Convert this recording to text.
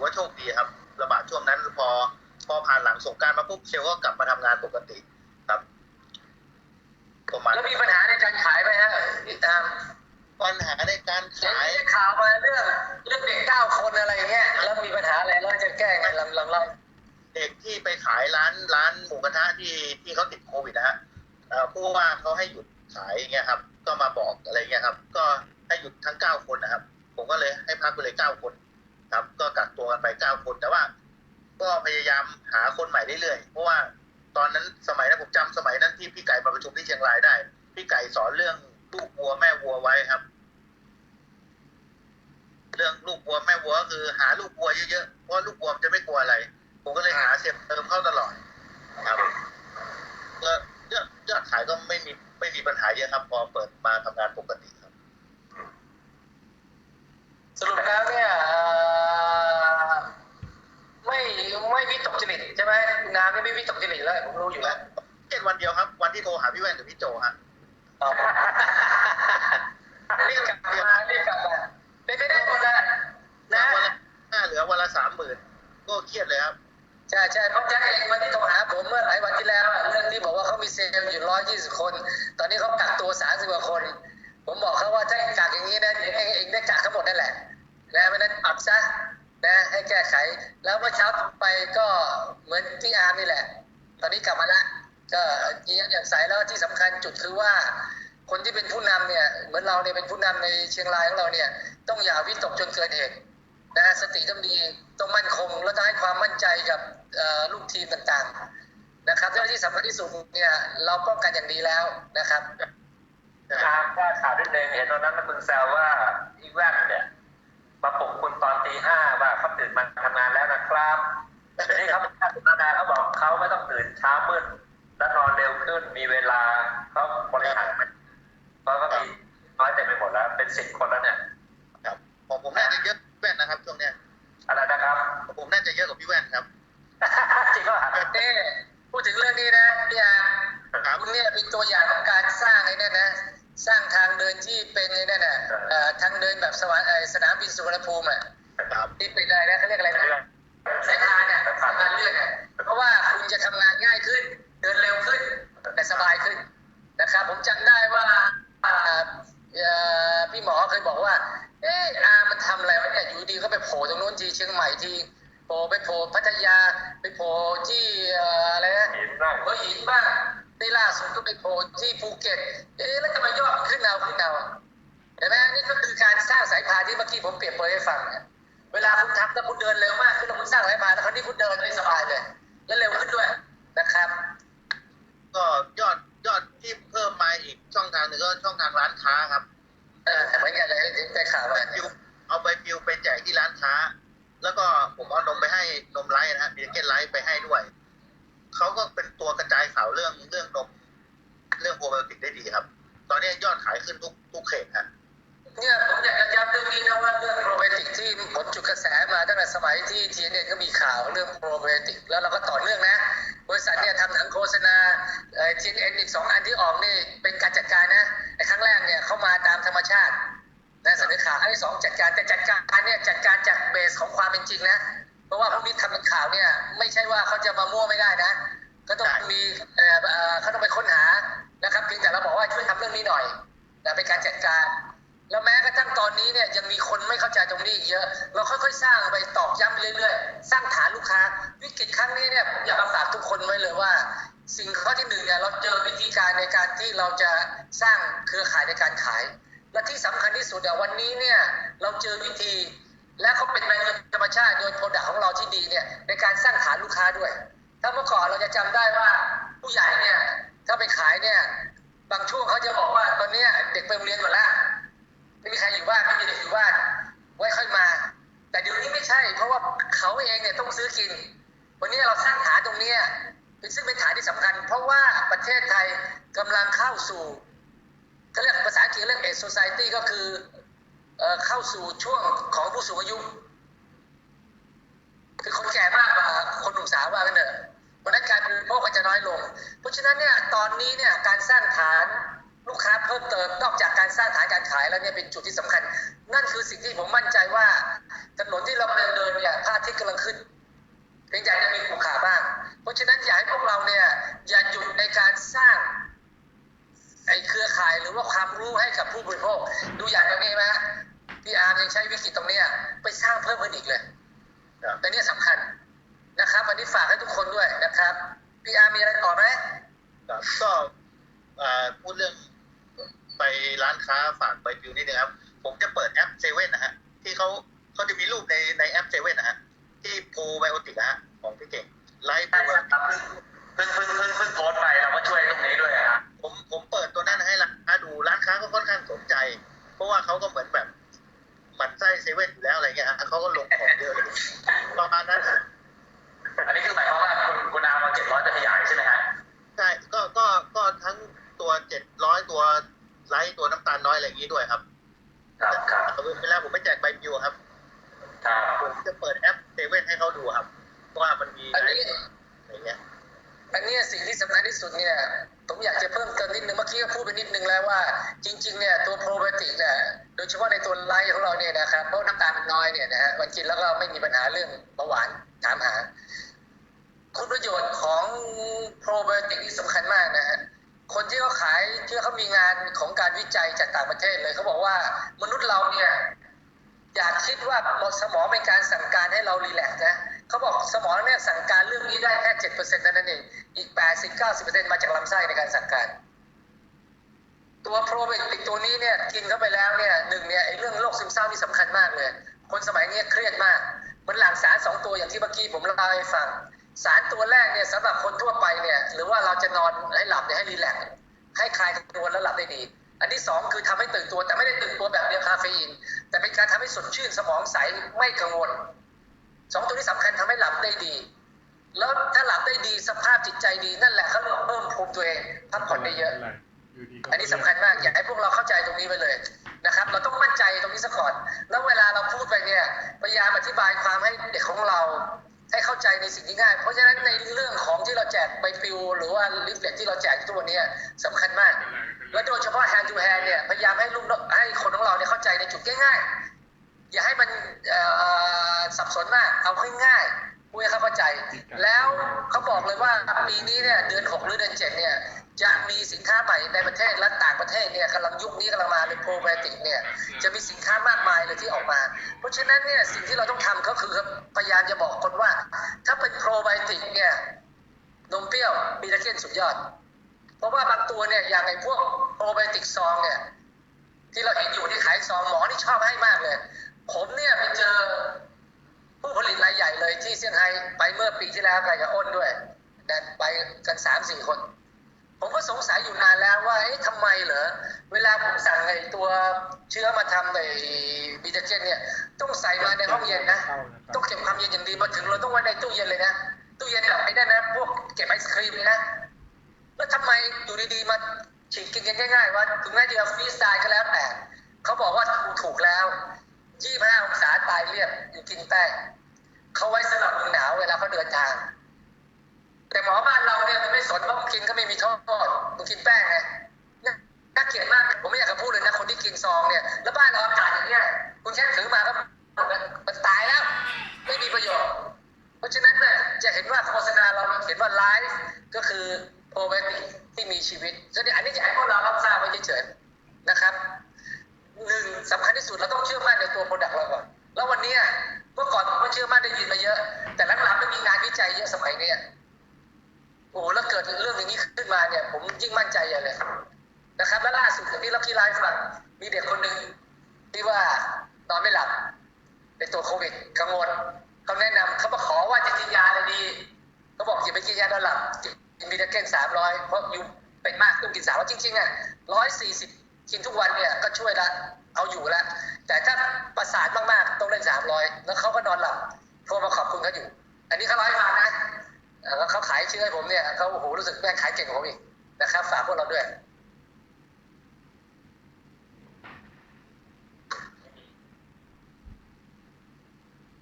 อว่าโชคดีครับ ระบาดช่วงนั้นพอ พอผ่านหลังสงกรารมาปุ๊บเซลล์ก็กลับมาทำงานปกติครับประมาณแล้วมีปัญหาในการขายไหมฮะพี่ตามปัญหาในการขายขายข่าวมาเรื่องเรื่องเด็กเก้าคนอะไรอย่างเงี้ยแล้วมีปัญหาอะไรแล้วจะแก้ไงลำลำเล่าเด็กที่ไปขายร้านร้านหมูกระทะที่ที่เขาติดโควิดนะฮะเอ่อผู้ว่าเขาให้หยุดขายอย่างเงี้ยครับ ก็มาบอกอะไรเงี้ยครับ ก็ให้หยุดทั้งเก้าคนนะครับ ผมก็เลยให้พักไปเลยเก้าคน ครับ ก็กักตัวกันไปเก้าคนแต่ว่า ก็พยายามหาคนใหม่เรื่อยๆเพราะว่าตอนนั้นสมัยนั้นผมจำสมัยนั้นที่พี่ไก่มาประชุมที่เชียงรายได้ พี่ไก่สอนเรื่องลูกวัวแม่วัวไว้ครับ เรื่องลูกวัวแม่วัวก็คือหาลูกวัวเยอะๆเพราะลูกวัวมันจะไม่กลัวอะไร ผมก็เลยหาเสียบเติมเข้าตลอดครับก็ยอดยอดขายก็ไม่มีไม่มีปัญหาเยอะครับ พอเปิดมาทำงานปกติครับ สรุปแล้วเนี่ย ไหมงานไม่วิตกจริตแล้วผมรู้อยู่แล้วเจ็ดวันเดียวครับ วันที่โทรหาพี่แว่นกับพี่โจฮะอ๋อรีบกลับมารีบกลับมาเป็นไปได้หมดแหละนะวันละห้าเหลือวันละสามหมื่นก็เครียดเลยครับใช่ใช่เพราะแจ็คเองวันที่โทรหาผมเมื่อหลายวันที่แล้วอะเรื่องที่บอกว่าเขามีเซลล์อยู่ร้อยยี่สิบคน ตอนนี้เขากักตัวสามสิบกว่าคน ผมบอกเขาว่าถ้ากักอย่างนี้นะเองเองได้กักทั้งหมดนั่นแหละนะเพราะฉะนั้นปรับซะ นะให้แก้ไข แล้วเมื่อเช้าไปก็เหมือนที่อาร์มนี่แหละ ตอนนี้กลับมาละก็ยิ้มแย้มใสแล้วที่สำคัญจุดคือว่า คนที่เป็นผู้นำเนี่ยเหมือนเราเนี่ยเป็นผู้นำในเชียงรายของเราเนี่ย ต้องอย่าวิตกจนเกินเหตุนะฮะสติต้องดีต้องมั่นคง แล้วต้องให้ความมั่นใจกับลูกทีมต่างๆนะครับแล้วที่สำคัญที่สุดเนี่ยเราป้องกันอย่างดีแล้วนะครับตามแค่ข่าวนิดนึงเห็นตอนนั้นคุณแซวว่าอีแวนเนี่ย มาปลุกคุณตอนตีห้าว่าเขาตื่นมาทำงานแล้วนะครับทีนี้เขาถ้าตื่นมาเขาบอกเขาไม่ต้องตื่นเช้ามืดและนอนเร็วขึ้นมีเวลาเขาบริหารเพราะก็มีน้อยเต็มไปหมดแล้ว เป็นสิบคนแล้วเนี่ยครับของผมน่าจะเยอะกว่าพี่แว่นนะครับช่วงเนี้ยอะไรนะครับของผมน่าจะเยอะกว่าพี่แว่นครับจริงก็หาเต้พูดถึงเรื่องนี้นะพี่อาร์ครับคุณเนี่ยเป็นตัวอย่างของการสร้างไอ้นั่นนะ สร้างทางเดินที่เป็นไอ้นั่นน่ะเอ่อทางเดินแบบสวรรค์เอ่อสนามบินสุวรรณภูมิอะครับที่เป็นอะไรนะเขาเรียกอะไรนะเรื่องสายพานเนี่ยสายพานเลื่อนเนี่ยเพราะว่าคุณจะทำงานง่ายขึ้น เดินเร็วขึ้น แต่สบายขึ้นนะครับ ผมจำได้ว่าอ่าเอ่อพี่หมอเคยบอกว่า เอออามันทำอะไรวะเนี่ยอยู่ดีก็ไปโผล่ตรงนู้นทีเชียงใหม่ทีโผล่ไปโผล่พัทยาไปโผล่ที่เอ่ออะไรนะหินบ้างหัวหินบ้างในล่าสุดก็ไปโผล่ที่ภูเก็ต เอ๊ะแล้วทำไมยอดมันขึ้นเอาขึ้นเอาเห็นไหมนี่ก็คือการสร้างสายพานที่เมื่อกี้ผมเปรียบเปรยให้ฟังเนี่ยเวลาคุณทำแล้วคุณเดินเร็วมากขึ้นแล้วคุณสร้างสายพานแล้วคราวนี้คุณเดินได้สบายเลย และเร็วขึ้นด้วยนะครับ ก็ยอดยอดที่เพิ่มมาอีกช่องทางหนึ่งก็ช่องทางร้านค้าครับเออเหมือนกันเลยที่ได้ข่าวเอาไปมาฟิวเอาไปฟิวไปแจกที่ร้านค้า แล้วก็ผมเอานมไปให้นมไลท์นะฮะบีเกนไลท์ไปให้ด้วยเขาก็เป็นตัวกระ โปรไบโอติกแล้วเราก็ต่อเนื่องนะ บริษัทเนี่ยทำหนังโฆษณาทีเอ็นอีกสองอันที่ออกนี่เป็นการจัดการนะไอ้ครั้งแรกเนี่ยเข้ามาตามธรรมชาตินะเสนอข่าวให้สองจัดการแต่จัดการเนี่ยจัดการจากเบสของความเป็นจริงนะ เพราะว่าพวกนี้ทำเป็นข่าวเนี่ยไม่ใช่ว่าเขาจะมามั่วไม่ได้นะ ก็ต้องมีเอ่อเอ่อเขาต้องไปค้นหานะครับเพียงแต่เราบอกว่าช่วยทำเรื่องนี้หน่อยแต่เป็นการจัดการ แล้วแม้กระทั่งตอนนี้เนี่ยยังมีคนไม่เข้าใจตรงนี้อีกเยอะ เราค่อยๆ สร้างไปตอกย้ำไปเรื่อยๆ สร้างฐานลูกค้า วิกฤตครั้งนี้เนี่ยผมอยากมฝากทุกคนไว้เลยว่า สิ่งข้อที่หนึ่งเนี่ยเราเจอวิธีการในการที่เราจะสร้างเครือข่ายในการขาย และที่สำคัญที่สุดอะวันนี้เนี่ยเราเจอวิธี และเขาเป็นแรงธรรมชาติโดยโปรดักของเราที่ดีเนี่ยในการสร้างฐานลูกค้าด้วย ถ้าเมื่อก่อนเราจะจำได้ว่าผู้ใหญ่เนี่ยถ้าไปขายเนี่ยบางช่วงเขาจะบอกว่าตอนนี้เด็กไปโรงเรียนหมดแล้ว ไม่มีใครอยู่บ้านไม่มีเด็กอยู่บ้านไว้ค่อยมา แต่เดี๋ยวนี้ไม่ใช่ เพราะว่าเขาเองเนี่ยต้องซื้อกิน วันนี้เราสร้างฐานตรงเนี้ยเป็นซึ่งเป็นฐานที่สำคัญ เพราะว่าประเทศไทยกำลังเข้าสู่เขาเรียกภาษาอังกฤษเรียกเอ s โซซตี้ก็คือเออเข้าสู่ช่วงของผู้สูงอายุ คือคนแก่มากกว่าคนหนุ่มสาวว่ากันเถอะเพราะฉะนั้นการบริโภคก็จะน้อยลง เพราะฉะนั้นเนี่ยตอนนี้เนี่ยการสร้างฐาน ลูกค้าเพิ่มเติมนอกจากการสร้างฐานการขายแล้วเนี่ยเป็นจุดที่สำคัญ นั่นคือสิ่งที่ผมมั่นใจว่าถนนที่เราเดินเดินเนี่ยภาพที่กำลังขึ้นเพียงแต่จะมีขูขาบ้าง เพราะฉะนั้นอยากให้พวกเราเนี่ยอย่าหยุดในการสร้างไอ้เครือข่ายหรือว่าความรู้ให้กับผู้บริโภค ดูอย่างตรงนี้ไหมพี่อาร์มยังใช้วิกฤตตรงนี้ไปสร้างเพิ่มเพิ่มอีกเลยแต่เนี้ยสำคัญนะครับวันนี้ฝากให้ทุกคนด้วยนะครับพี่อาร์มีอะไรต่อไหมก็พูดเรื่อง ไปร้านค้าฝากไปฟิวนิดนึงครับ ผมจะเปิดแอปเซเว่นนะฮะที่เขาเขาจะมีรูปในในแอปเซเว่นนะฮะที่โปรไบโอติกนะฮะของพี่เก่งไลฟ์โปรใช่ครับเพิ่งเพิ่งเพิ่งเพิ่งโพสต์ไปเราก็ช่วยตรงนี้ด้วยอะครับผมผมเปิดตัวนั้นให้ร้านค้าดูร้านค้าก็ค่อนข้างสนใจ เพราะว่าเขาก็เหมือนแบบหมันไส้เซเว่นอยู่แล้วอะไรเงี้ยฮะเขาก็ลงของเยอะเลยประมาณนั้นฮะอัน ที่สำคัญที่สุดเนี่ยผมอยากจะเพิ่มเติมนิดนึงเมื่อกี้ก็พูดไปนิดนึงแล้วว่า จริง ๆเนี่ยตัวโปรไบโอติกเนี่ยโดยเฉพาะในตัวไลท์ของเราเนี่ยนะครับเพราะน้ำตาลมันน้อยเนี่ยนะฮะมันกินแล้วก็ไม่มีปัญหาเรื่องเบาหวานถามหา คุณประโยชน์ของโปรไบโอติกนี่สำคัญมากนะฮะคนที่เขาขายที่เขามีงานของการวิจัยจากต่างประเทศเลยเขาบอกว่ามนุษย์เราเนี่ยอย่าคิดว่าสมองเป็นการสั่งการให้เรารีแลกซ์นะ เขาบอกสมองเนี่ยสั่งการเรื่องนี้ได้แค่เจ็ดเปอร์เซ็นต์เท่านั้นเอง อีกแปดสิบเก้าสิบเปอร์เซ็นต์มาจากลำไส้ในการสั่งการ ตัวโปรไบโอติกตัวนี้เนี่ยกินเข้าไปแล้วเนี่ยหนึ่งเนี่ยไอ้เรื่องโรคซึมเศร้านี่สำคัญมากเลย คนสมัยนี้เครียดมาก มันหลั่งสารสองตัวอย่างที่เมื่อกี้ผมเล่าให้ฟัง สารตัวแรกเนี่ยสำหรับคนทั่วไปเนี่ยหรือว่าเราจะนอนให้หลับเนี่ยให้รีแลกซ์ให้คลายกังวลแล้วหลับได้ดีอันที่สองคือทำให้ตื่นตัวแต่ไม่ได้ตื่นตัวแบบเดียวคาเฟอีนแต่เป็นการทำให้สดชื่นสมองใสไม่กังวล ได้ดี แล้วถ้าหลับได้ดีสภาพจิตใจดีนั่นแหละเขาเรียกว่าเพิ่มภูมิตัวเองพักผ่อนได้เยอะ อันนี้สำคัญมากอยากให้พวกเราเข้าใจตรงนี้ไปเลยนะครับ เราต้องมั่นใจตรงนี้ซะก่อนแล้วเวลาเราพูดไปเนี่ยพยายามอธิบายความให้เด็กของเราให้เข้าใจในสิ่งที่ง่าย เพราะฉะนั้นในเรื่องของที่เราแจกใบปลิวหรือว่าลิฟเล็ตที่เราแจกทุกวันนี้สำคัญมาก และโดยเฉพาะ hand to hand เนี่ยพยายามให้ลูกน้องให้คนของเราเนี่ยเข้าใจในจุดง่ายๆอย่าให้มันเอ่อสับสนมากเอาง่ายๆ พูดให้เขาเข้าใจ แล้วเขาบอกเลยว่าปีนี้เนี่ยเดือน6หรือเดือน7เนี่ยจะมีสินค้าใหม่ในประเทศและต่างประเทศเนี่ยกำลังยุคนี้กำลังมาเป็นโปรไบโอติกเนี่ยจะมีสินค้ามากมายเลยที่ออกมา เพราะฉะนั้นเนี่ยสิ่งที่เราต้องทำก็คือพยายามจะบอกคนว่า ถ้าเป็นโปรไบโอติกเนี่ยนมเปรี้ยวมีตะเคนสุดยอด เพราะว่าบางตัวเนี่ยอย่างไอ้พวกโปรไบโอติกซองเนี่ยที่เราเห็นอยู่ที่ขายซองหมอนี่ชอบให้มากเลย ผมเนี่ยไปเจอ ผู้ผลิตรายใหญ่เลยที่เซี่ยงไฮ้ไปเมื่อปีที่แล้วไปกับอ้นด้วยแต่ไปกันสามสี่คน ผมก็สงสัยอยู่นานแล้วว่าเอ๊ะทำไมเหรอ เวลาผมสั่งไอ้ตัวเชื้อมาทำในบีเทเจนเนี่ยต้องใส่มาในห้องเย็นนะ ต้องเก็บความเย็นอย่างดีมาถึงเราต้องไว้ในตู้เย็นเลยนะตู้เย็นแบบไอ้นั่นนะพวกเก็บไอศครีมเลยนะแล้วทำไมอยู่ดีๆมาฉีดกินกันง่ายๆว่าถึงแม้จะฟรีสไตล์ก็แล้วแต่เขาบอกว่าถูกถูกแล้ว 25องศาตายเรียบอยู่กินแป้งเขาไว้สำหรับมือหนาวเวลาเขาเดินทาง แต่หมอบ้านเราเนี่ยมันไม่สนเพราะมึงกินก็ไม่มีโทษมึงกินแป้งไงน่าเกลียดมากผมไม่อยากจะพูดเลยนะคนที่กินซองเนี่ยแล้วบ้านเราอากาศอย่างเงี้ยคุณแค่ถือมาก็มันตายแล้ว ไม่มีประโยชน์ เพราะฉะนั้นเนี่ยจะเห็นว่าโฆษณาเราเขียนว่าไลฟ์ก็คือโปรไบโอติกที่มีชีวิตฉะนั้นอันนี้จะให้พวกเรารับทราบไว้เฉยๆนะครับ หนึ่งสำคัญที่สุดเราต้องเชื่อมั่นในตัวโปรดักต์เราก่อน แล้ววันนี้เมื่อก่อนผมก็เชื่อมั่นได้ยินมาเยอะ แต่หลังๆไม่มีงานวิจัยเยอะสมัยนี้โอ้โหแล้วเกิดเรื่องอย่างนี้ขึ้นมาเนี่ย ผมยิ่งมั่นใจใหญ่เลยนะครับและล่าสุดที่เราที่ไลฟ์ฟังมีเด็กคนหนึ่งที่ว่านอนไม่หลับเป็นตัวโควิดกังวลเขาแนะนำเขามาขอว่าจะกินยาอะไรดีเขาบอกอย่าไปกินยานอนหลับกินบีทาเกนสามร้อยเพราะยู่เป็นมากต้องกินสามร้อยจริงๆอะร้อยสี่สิบ กินทุกวันเนี่ยก็ช่วยละเอาอยู่ละแต่ถ้าประสาทมากๆต้องเล่นสามร้อยแล้วเขาก็นอนหลับโทรมาขอบคุณเขาอยู่ อันนี้เขาร้อยพันะแล้วเขาขายชื่อให้ผมเนี่ยเขาโอ้โหรู้สึกแม่งขายเก่งกว่าผมอีกนะครับฝากพวกเราด้วย